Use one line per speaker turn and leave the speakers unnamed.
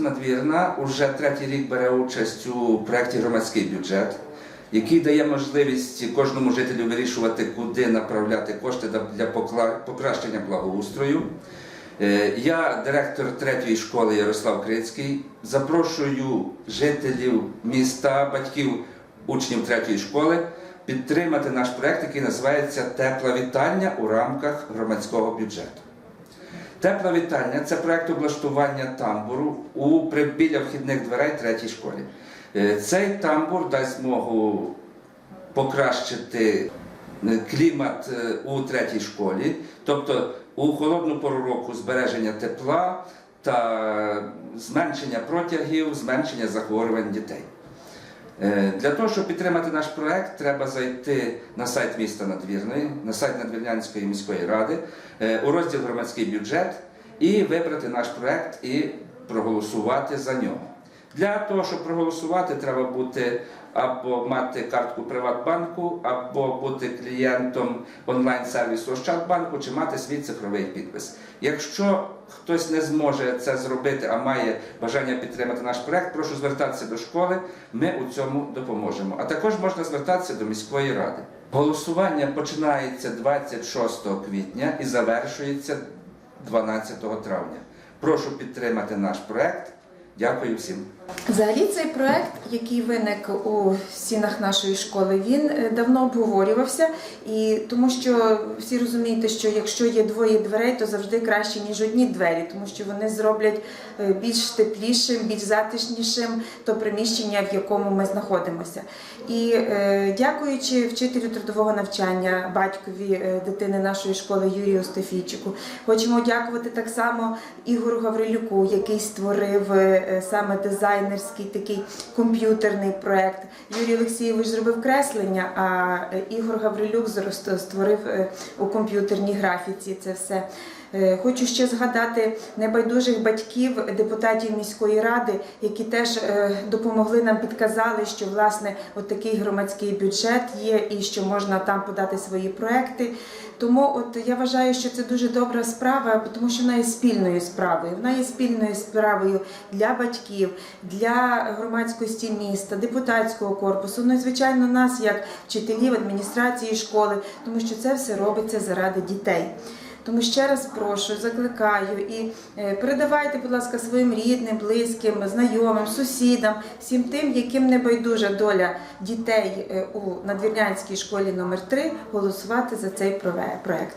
надвірна уже третій рік бере участь у проєкті громадський бюджет, який дає можливість кожному жителю вирішувати, куди направляти кошти для- покращення благоустрою. Е, Я директор третьої школи Ярослав Крицький. Запрошую жителів міста, батьків, учнів третьої школи підтримати наш проект, який називається Тепла вітальня у рамках громадського бюджету. Тепла вітальня це проект облаштування тамбуру у біля вхідних дверей третій школі. Е, Цей тамбур дасть змогу покращити е, клімат е, у третій школі, тобто у холодну пору року збереження тепла та зменшення протягів, зменшення захворювань дітей. Е, Для того, щоб підтримати наш проект, треба зайти на сайт міста Надвірної, на сайт Надвірнянської міської ради, е, у розділ громадський бюджет і вибрати наш проект і проголосувати за нього. Для того, щоб проголосувати, треба бути або мати картку Приватбанку, або бути клієнтом онлайн-сервісу Ощадбанку, чи мати свій цифровий підпис. Якщо хтось не зможе це зробити, а має бажання підтримати наш проект, прошу звертатися до школи. Ми у цьому допоможемо. А також можна звертатися до міської ради. Голосування починається 26 квітня і завершується 12 травня. Прошу підтримати наш проект. Дякую всім.
Взагалі цей проект, який виник у стінах нашої школи, він е, давно обговорювався, і тому що всі розумієте, що якщо є двоє дверей, то завжди краще ніж одні двері, тому що вони зроблять е, більш теплішим, більш затишнішим то приміщення, в якому ми знаходимося. І е, дякуючи вчителю трудового навчання, батькові дитини нашої школи Юрію Стефійчику, хочемо дякувати так само Ігору Гаврилюку, який створив саме дизайнерський такий комп'ютерний проект. Юрій Олексійович зробив креслення, а е, Ігор Гаврилюк створив е, у комп'ютерній графіці це все. Е, Хочу ще згадати небайдужих батьків, депутатів міської ради, які теж е, допомогли нам, підказали, що власне от такий громадський бюджет є і що можна там подати свої проекти. Тому от я вважаю, що це дуже добра справа, тому що вона є спільною справою. Вона є спільною справою для батьків, для громадськості міста, депутатського корпусу. Ну і звичайно, нас як вчителів адміністрації школи, тому що це все робиться заради дітей. Тому ще раз прошу, закликаю і е, передавайте, будь ласка, своїм рідним, близьким, знайомим, сусідам, всім тим, яким не байдужа доля дітей е, у надвірнянській школі номер 3 голосувати за цей проект.